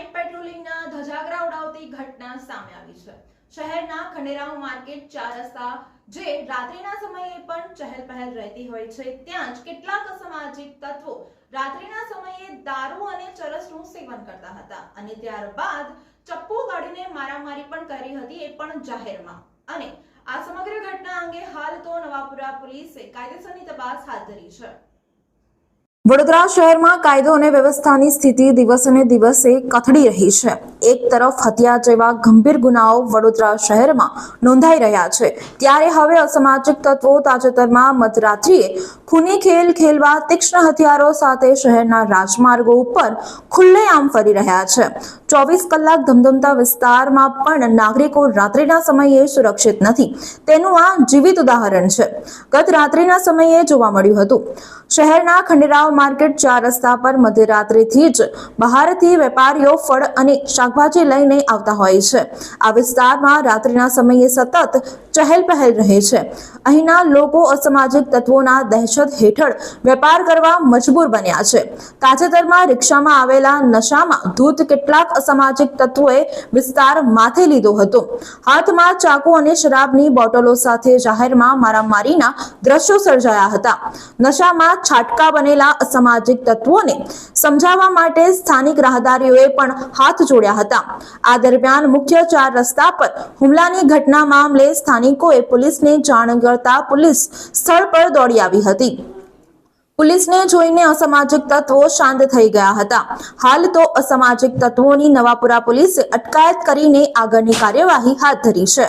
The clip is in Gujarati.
નાઇટ પેટ્રોલિંગના ધજાગરા ઉડાવતી ઘટના સામે આવી છે. શહેરના ખંડેરાવ માર્કેટ ચાર રસ્તા જે રાત્રિના સમયે પણ ચહેલ પહેલ રહેતી હોય છે, ત્યાં જ કેટલાક અસામાજિક તત્વો રાત્રિના સમયે દારૂ અને ચરસનું સેવન કરતા હતા અને ત્યારબાદ ચપ્પુ ગાડીને મારામારી પણ કરી હતી એ પણ જાહેરમાં. અને આ સમગ્ર ઘટના અંગે હાલ તો નવાપુરા પોલીસે કાયદેસરની તપાસ હાથ ધરી છે. વડોદરા શહેરમાં કાયદો અને વ્યવસ્થાની સ્થિતિ દિવસે દિવસે કથળી રહી છે. એક તરફ હત્યા જેવા ગંભીર ગુનાઓ વડોદરા શહેરમાં નોંધાઈ રહ્યા છે. ત્યારે હવે અસામાજિક તત્વો તાજેતરમાં મધરાત્રિએ ખૂની ખેલ ખેલવા તીક્ષ્ણ હથિયારો સાથે શહેરના રાજમાર્ગો ઉપર ખુલ્લેઆમ ફરી રહ્યા છે. ચોવીસ કલાક ધમધમતા વિસ્તારમાં પણ નાગરિકો રાત્રિના સમયે સુરક્ષિત નથી. તેનું આ જીવિત ઉદાહરણ છે. ગત રાત્રિના સમયે જોવા મળ્યું હતું. શહેરના ખંડેરાવ માર્કેટ ચાર રસ્તા પર મધ્યરાત્રિથી જ બહારથી વેપારીઓ, ફળ અને શાકભાજી લઈને આવતા હોય છે. આ વિસ્તારમાં રાત્રિના સમયે સતત ચહેલ પહેલ રહે છે. અહીંના લોકો અસામાજિક તત્વોના દહેશત હેઠળ વેપાર કરવા મજબૂર બન્યા છે. તાજેતરમાં રિક્ષામાં આવેલા નશામાં ધૂત કેટલાક અસામાજિક તત્વોએ વિસ્તાર માથે લીધો હતો. હાથમાં ચાકુ અને શરાબની બોટલો સાથે જાહેરમાં મારામારીના દ્રશ્યો સર્જાયા હતા. નશામાં છાટકા બનેલા અસામાજિક તત્વોને સમજાવવા માટે સ્થાનિક રાહદારીઓએ પણ હાથ જોડ્યા હતા. આ દરમિયાન મુખ્ય ચાર રસ્તા પર હુમલાની ઘટના મામલે સ્થાનિકોએ પોલીસને જાણ કરતા પોલીસ સ્થળ પર દોડી આવી હતી. પોલીસને જોઈને અસામાજિક તત્વો શાંત થઈ ગયા હતા. હાલ તો અસામાજિક તત્વોની નવાપુરા પોલીસે અટકાયત કરીને આગળની કાર્યવાહી હાથ ધરી છે.